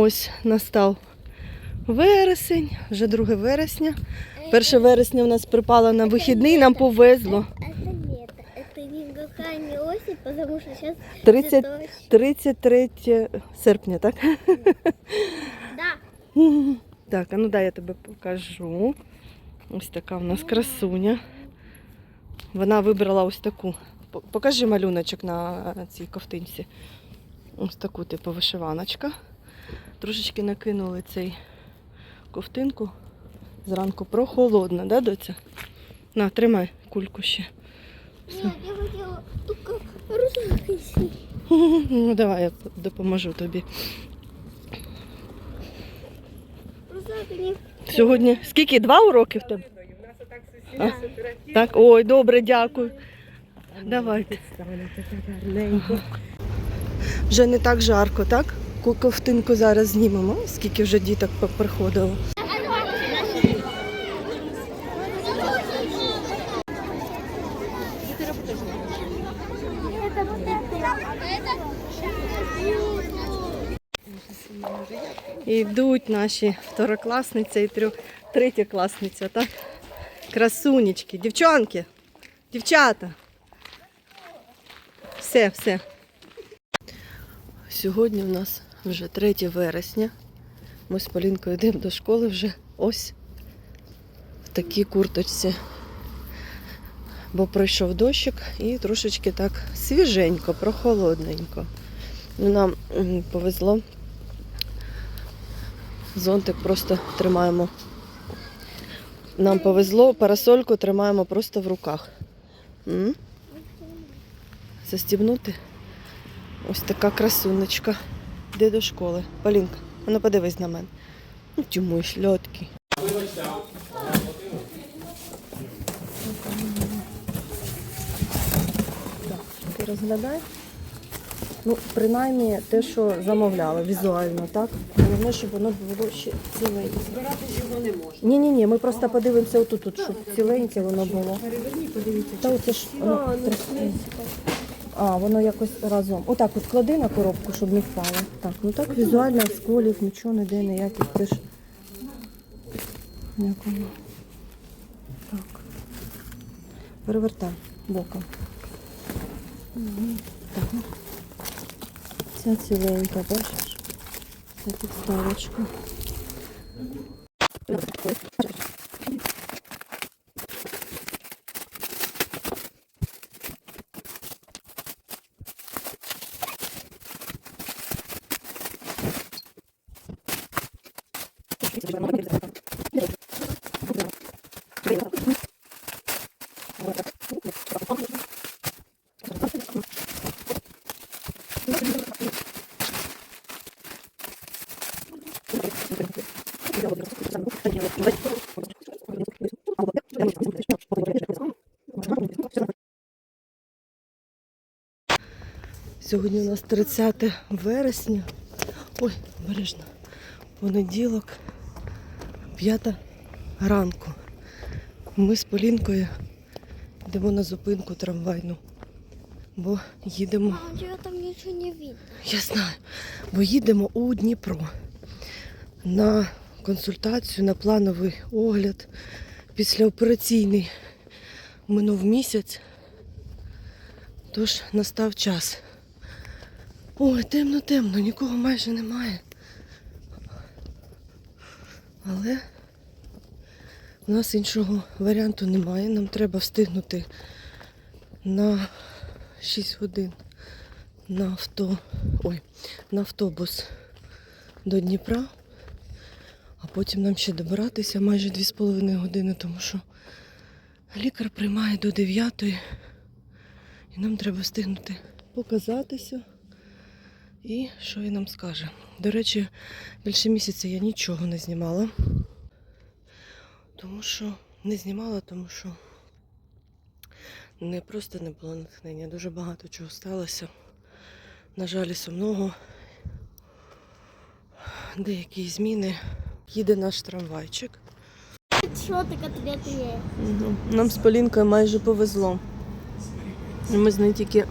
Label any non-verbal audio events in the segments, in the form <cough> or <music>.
Ось настав вересень, вже 2 вересня. 1 вересня у нас припало на вихідний, нам повезло. Не осень, потому что сейчас 30, 33 серпня, так? Да. Так, а ну дай я тебе покажу. Ось така в нас красуня. Вона вибрала ось таку. Покажи малюночок на цій ковтинці. Ось таку, типу, вишиваночка. Трошечки накинули цей ковтинку. Зранку прохолодно, да, доця? На, тримай кульку ще. Нет, я хотела только розовый. <laughs> Ну, давай я допоможу тобі. Сьогодні скільки? Два уроки в тебе? А? Так, ой, добре, дякую. Давайте. Вже не так жарко, так? Ку- Ковтинку зараз знімемо. Скільки вже діток приходило. Йдуть наші второкласниця і трьох, третєкласниця, так? Красунечки, дівчонки, дівчата. Все, все. Сьогодні в нас вже 3 вересня. Ми з Полінкою йдемо до школи вже ось в такій курточці. Бо пройшов дощик і трошечки так свіженько, прохолодненько. Ну, Нам повезло. Зонтик просто тримаємо. Нам повезло, парасольку тримаємо просто в руках. Застібнути. Ось така красунечка. Йде до школи. Полінка, ну подивись на мене. Ну, чому шльотки. Ти розглядай. Ну, принаймні те, що замовляли візуально, так? Головне, щоб воно було ще ціленьке. Збиратись його не можна. Ні, ні, ні, ми просто подивимося отут, тут, щоб ціленьке воно було. Переверні, подивіться. Та оце ж воно трясеться. А, воно якось разом. Отак от клади на коробку, щоб не впало. Так, ну так візуально сколів, нічого ніде ніяких теж. Як воно. Так. Перевертай боком. Так. Ця ціленька, бачиш? Це підставочка. Сьогодні у нас 30 вересня. Ой, обережно. Понеділок, 5 ранку. Ми з Полінкою йдемо на зупинку трамвайну. Бо їдемо. У там ничего не видно. Я знаю. Бо їдемо у Дніпро на консультацію, на плановий огляд. Післяопераційний минув місяць. Тож настав час. Ой, темно, темно, нікого майже немає. Але у нас іншого варіанту немає. Нам треба встигнути на 6 годин на авто. Ой, на автобус до Дніпра, а потім нам ще добиратися майже 2,5 години, тому що лікар приймає до 9 і нам треба встигнути показатися. І що він нам скаже? До речі, більше місяця я нічого не знімала. Тому що не знімала, тому що не просто не було натхнення, дуже багато чого сталося. На жаль, сумного. Деякі зміни. Їде наш трамвайчик. Что ты котлеты? Мгм. Нам з Полінкою майже повезло. Ми з нею тільки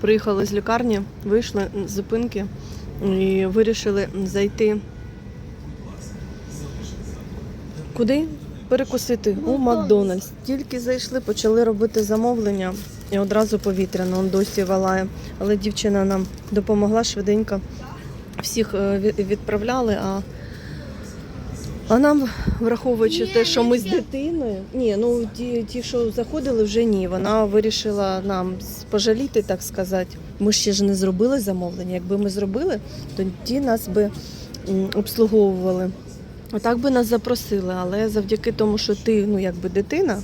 приїхали з лікарні, вийшли з зупинки, і вирішили зайти. Куди? Перекусити у Макдональдс. Тільки зайшли, почали робити замовлення і одразу повітряно, он досі валає. Але дівчина нам допомогла швиденько. Всіх е, відправляли, а, а нам, враховуючи те, що ми з дитиною, ні, ну ті, ті, що заходили, вже ні. Вона вирішила нам пожаліти, так сказати. Ми ще ж не зробили замовлення. Якби ми зробили, то ті нас би обслуговували. Отак би нас запросили, але завдяки тому, що ти, ну якби дитина,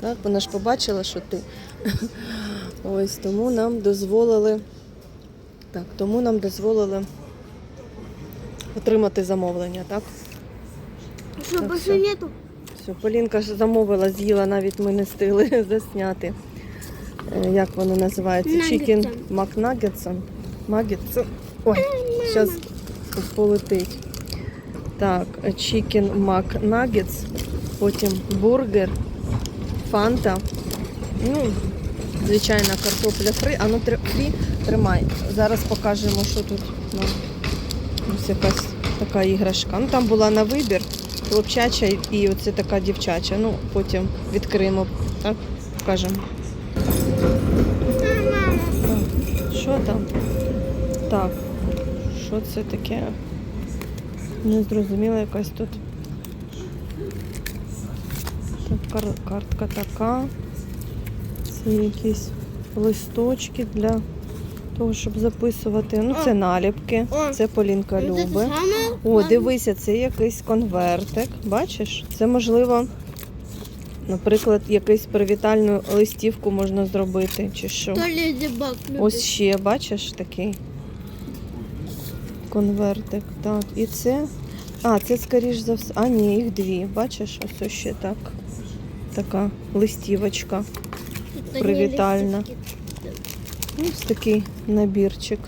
так, вона ж побачила, що ти. <laughs> Ось тому нам дозволили. Так, тому нам дозволили отримати замовлення, так? Больше всё. нету? Все, Полінка ж замовила, з'їла, навіть ми не встигли <laughs> засняти. Е, Як воно називається? Чікен Макнагетсон. Магетсон. Ой, зараз полетить. Так, чікен Макнагетс, потім бургер, фанта. Ну, звичайна картопля фрі. А ну фрі тримай. Зараз покажемо, що тут. Ну, ось якась така іграшка. Ну там була на вибір. Хлопчача і- оце така дівчача. Ну, потім відкриємо, так? Покажемо. Так, Що там? Так. Що це таке? Не зрозуміла якась тут. Так, картка така. Це якісь листочки для того, щоб записувати. Ну, це наліпки. Це Полінка любить. О, дивися, це якийсь конвертик. Бачиш? Це можливо, наприклад, якусь привітальну листівку можна зробити, чи що. Ось ще, бачиш, такий конвертик. Так, і це. А, це скоріш за все. А, ні, їх дві. Бачиш, ось ще так. Така листівочка. Листики. Ось такий набірчик.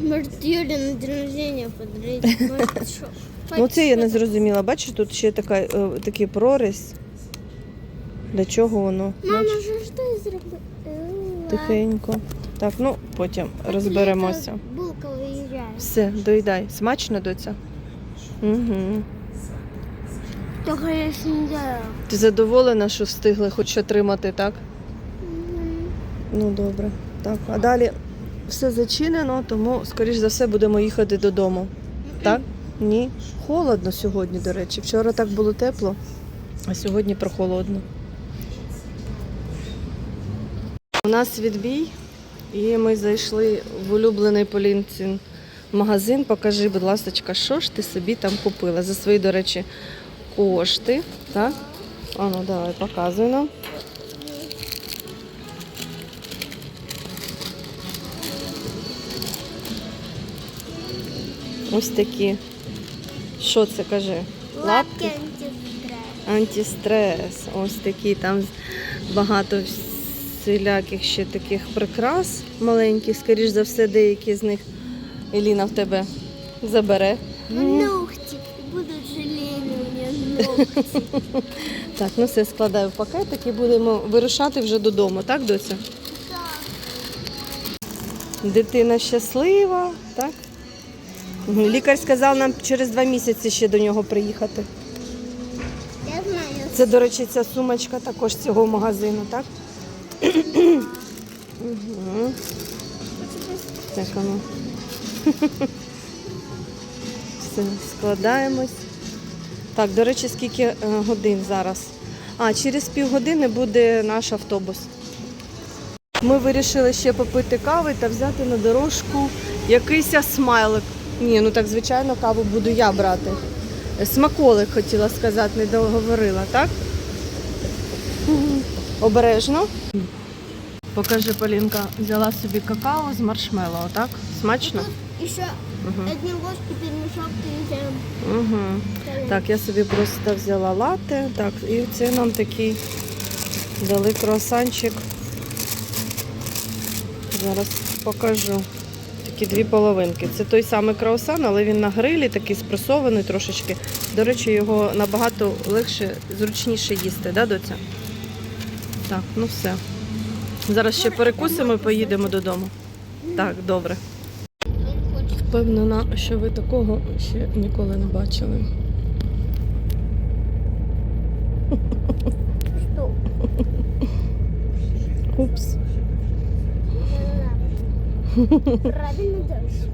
Может, на день рождения подарить. <laughs> Может? Ну, це я не зрозуміла. Бачиш, тут ще така, е, такий проріз. Для чого воно? Мама, Бачиш? що ж ти зробила? Тихенько. Так, ну потім розберемося. Булка виїжджає. Все, доїдай. Смачно, доця? Угу. Только я снідаю. Ти задоволена, що встигли хоч отримати, так? Ну добре. Так, а далі все зачинено, тому, скоріш за все, будемо їхати додому. Так? Ні. Холодно сьогодні, до речі. Вчора так було тепло, а сьогодні прохолодно. У нас відбій, і ми зайшли в улюблений Полінцин магазин. Покажи, будь ласка, що ж ти собі там купила за свої, до речі, кошти. Так? А ну давай, показуй нам. Ось такі. Що це каже? Лапки антистрес. Антистрес. Ось такі. Там багато всіляких ще таких прикрас маленьких. Скоріш за все, деякі з них Еліна в тебе забере. Ногти. Будут жалені у мене ногти. <laughs> Так, ну все складаю в пакетик і будемо вирушати вже додому, так, доця? Дитина щаслива, так? Лікар сказав нам через два місяці ще до нього приїхати. Я знаю. Це, до речі, ця сумочка також цього магазину, так? Угу. Так, а ну. <laughs> Все, складаємось. Так, до речі, скільки е, годин зараз? А, через півгодини буде наш автобус. Ми вирішили ще попити кави та взяти на дорожку якийсь смайлик. Ні, ну так звичайно каву буду я брати. Смаколик хотіла сказати, не договорила, так? Обережно. Покажи, Полінка, взяла собі какао з маршмеллоу, так? Смачно? Угу. одним ложкой перемешал перед Угу. Так, я собі просто взяла латте. Так, і це нам такий дали круасанчик. Зараз покажу. Такі дві половинки. Це той самий круасан, але він на грилі, такий спресований трошечки. До речі, його набагато легше, зручніше їсти, да, доця? Так, ну все. Зараз ще перекусимо і поїдемо додому. Так, добре. Впевнена, що ви такого ще ніколи не бачили. Robin the Ghost.